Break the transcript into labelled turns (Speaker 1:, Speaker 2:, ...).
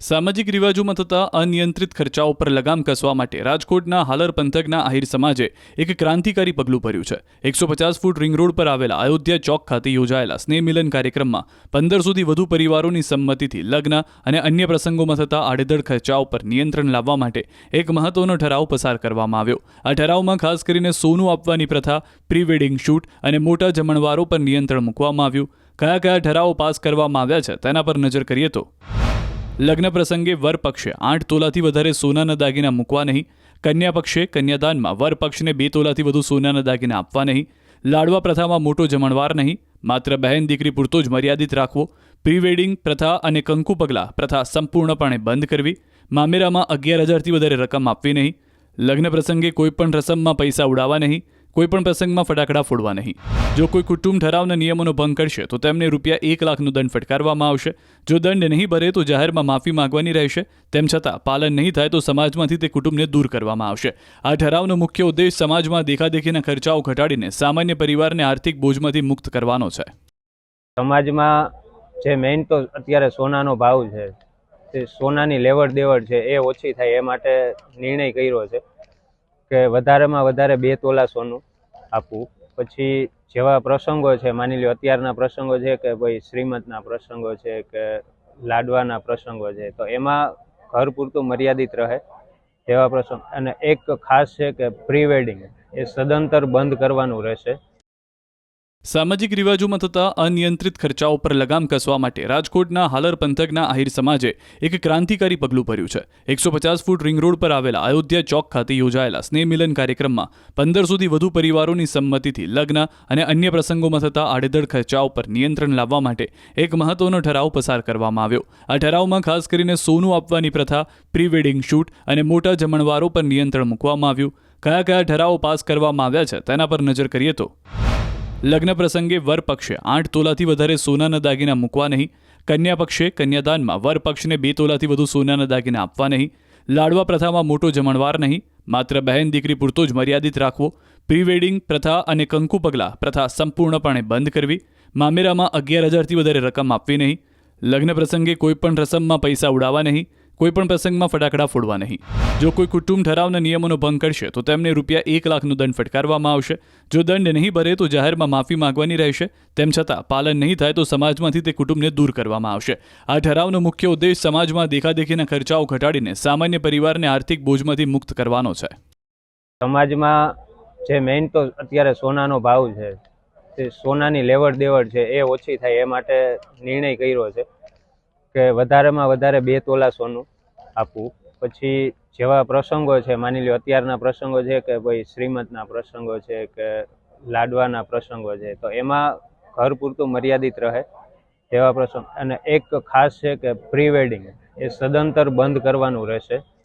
Speaker 1: સામાજિક રિવાજોમાં થતા અનિયંત્રિત ખર્ચાઓ પર લગામ કસવા માટે રાજકોટના હાલર પંથકના આહિર સમાજે એક ક્રાંતિકારી પગલું ભર્યું છે. એકસો પચાસ ફૂટ રિંગ રોડ પર આવેલા અયોધ્યા ચોક ખાતે યોજાયેલા સ્નેહ મિલન કાર્યક્રમમાં સુધી વધુ પરિવારોની સંમતિથી લગ્ન અને અન્ય પ્રસંગોમાં થતા આડેધડ ખર્ચાઓ પર નિયંત્રણ લાવવા માટે એક મહત્વનો ઠરાવ પસાર કરવામાં આવ્યો. આ ઠરાવમાં ખાસ કરીને સોનું આપવાની પ્રથા પ્રી વેડિંગ શૂટ અને મોટા જમણવારો પર નિયંત્રણ મૂકવામાં આવ્યું. કયા કયા ઠરાવો પાસ કરવામાં આવ્યા છે તેના પર નજર કરીએ તો લગ્ન પ્રસંગે વર પક્ષે આઠ તોલાથી વધારે સોનાના દાગીના મૂકવા નહીં. કન્યા પક્ષે કન્યાદાનમાં વર પક્ષને બે તોલાથી વધુ સોનાના દાગીના આપવા નહીં. લાડવા પ્રથામાં મોટો જમણવાર નહીં. માત્ર બહેન દીકરી પૂરતો જ મર્યાદિત રાખવો. પ્રી વેડિંગ પ્રથા અને કંકુ પગલા પ્રથા સંપૂર્ણપણે બંધ કરવી. મામેરામાં અગિયાર હજારથી વધારે રકમ આપવી નહીં. લગ્ન પ્રસંગે કોઈપણ રસમમાં પૈસા ઉડાવવા નહીં. કોઈપણ પ્રસંગમાં ફટાકડા ફોડવા નહીં. જો કોઈ કુટુંબ ઠરાવના નિયમોનો ભંગ કરશે, તો તેમને રૂપિયા એક લાખનો દંડ ફટકારવામાં આવશે. જો દંડ નહીં ભરે, તો જાહેરમાં માફી માંગવાની રહેશે. તેમ છતાં, પાલન નહીં થાય, તો સમાજમાંથી તે કુટુંબને દૂર કરવામાં આવશે. આ ઠરાવનો મુખ્ય ઉદ્દેશ સમાજમાં દેખાદેખીના ખર્ચાઓ ઘટાડીને સામાન્ય પરિવારને આર્થિક બોજમાંથી મુક્ત કરવાનો છે.
Speaker 2: સમાજમાં જે મેઇન તો અત્યારે સોનાનો ભાવ છે, તે સોનાની લેવડ દેવડ છે, એ ઓછી થાય, એ માટે નિર્ણય કર્યો છે કે વધારેમાં વધારે બે તોલા સોનું. આપવું પછી જેવા પ્રસંગો છે, માની લો અત્યારના પ્રસંગો છે કે ભાઈ શ્રીમતના પ્રસંગો છે કે લાડવાના પ્રસંગો છે, તો એમાં ઘર પૂરતું મર્યાદિત રહે તેવા પ્રસંગ. અને એક ખાસ છે કે પ્રી વેડિંગ એ સદંતર બંધ કરવાનું રહેશે.
Speaker 1: સામાજિક રિવાજોમાં થતા અનિયંત્રિત ખર્ચાઓ પર લગામ કસવા માટે રાજકોટના હાલર પંથકના આહિર સમાજે એક ક્રાંતિકારી પગલું ભર્યું છે. એકસો પચાસ ફૂટ રિંગ રોડ પર આવેલા અયોધ્યા ચોક ખાતે યોજાયેલા સ્નેહ મિલન કાર્યક્રમમાં સુધી વધુ પરિવારોની સંમતિથી લગ્ન અને અન્ય પ્રસંગોમાં થતા આડેધડ ખર્ચાઓ પર નિયંત્રણ લાવવા માટે એક મહત્વનો ઠરાવ પસાર કરવામાં આવ્યો. આ ઠરાવમાં ખાસ કરીને સોનું આપવાની પ્રથા પ્રી વેડિંગ શૂટ અને મોટા જમણવારો પર નિયંત્રણ મૂકવામાં આવ્યું. કયા કયા ઠરાવો પાસ કરવામાં આવ્યા છે તેના પર નજર કરીએ તો લગ્ન પ્રસંગે વર પક્ષે આઠ તોલાથી વધારે સોનાના દાગીના મૂકવા નહીં. કન્યા પક્ષે કન્યાદાનમાં વર પક્ષને બે તોલાથી વધુ સોનાના દાગીના આપવા નહીં. લાડવા પ્રથામાં મોટો જમણવાર નહીં. માત્ર બહેન દીકરી પૂરતો જ મર્યાદિત રાખવો. પ્રીવેડિંગ પ્રથા અને કંકુ પગલાં પ્રથા સંપૂર્ણપણે બંધ કરવી. મામેરામાં અગિયાર હજારથી વધારે રકમ આપવી નહીં. લગ્ન પ્રસંગે કોઈપણ રસમમાં પૈસા ઉડાવવા નહીં. કોઈપણ પ્રસંગમાં ફટાકડા ફોડવા નહીં. જો કોઈ કુટુંબ ઠરાવના નિયમોનો ભંગ કરશે, તો તેમને રૂપિયા એક લાખનો દંડ ફટકારવામાં આવશે. જો દંડ નહીં ભરે, તો જાહેરમાં માફી માંગવાની રહેશે. તેમ છતાં, પાલન નહીં થાય, તો સમાજમાંથી તે કુટુંબને દૂર કરવામાં આવશે. આ ઠરાવનો મુખ્ય ઉદ્દેશ સમાજમાં દેખાદેખીના ખર્ચાઓ ઘટાડીને સામાન્ય પરિવારને આર્થિક બોજમાંથી મુક્ત કરવાનો છે.
Speaker 2: સમાજમાં જે મેઇન તો અત્યારે સોનાનો ભાવ છે, તે સોનાની લેવડ દેવડ છે, એ ઓછી થાય, એ માટે નિર્ણય કર્યો છે. કે વધારેમાં વધારે બે તોલા સોનું આપવું. પછી જેવા પ્રસંગો છે, માની લો અત્યારના પ્રસંગો છે કે ભાઈ શ્રીમતના પ્રસંગો છે કે લાડવાના પ્રસંગો છે, તો એમાં ઘર પૂરતું મર્યાદિત રહે તેવા પ્રસંગ. અને એક ખાસ છે કે પ્રી વેડિંગ એ સદંતર બંધ કરવાનું રહેશે.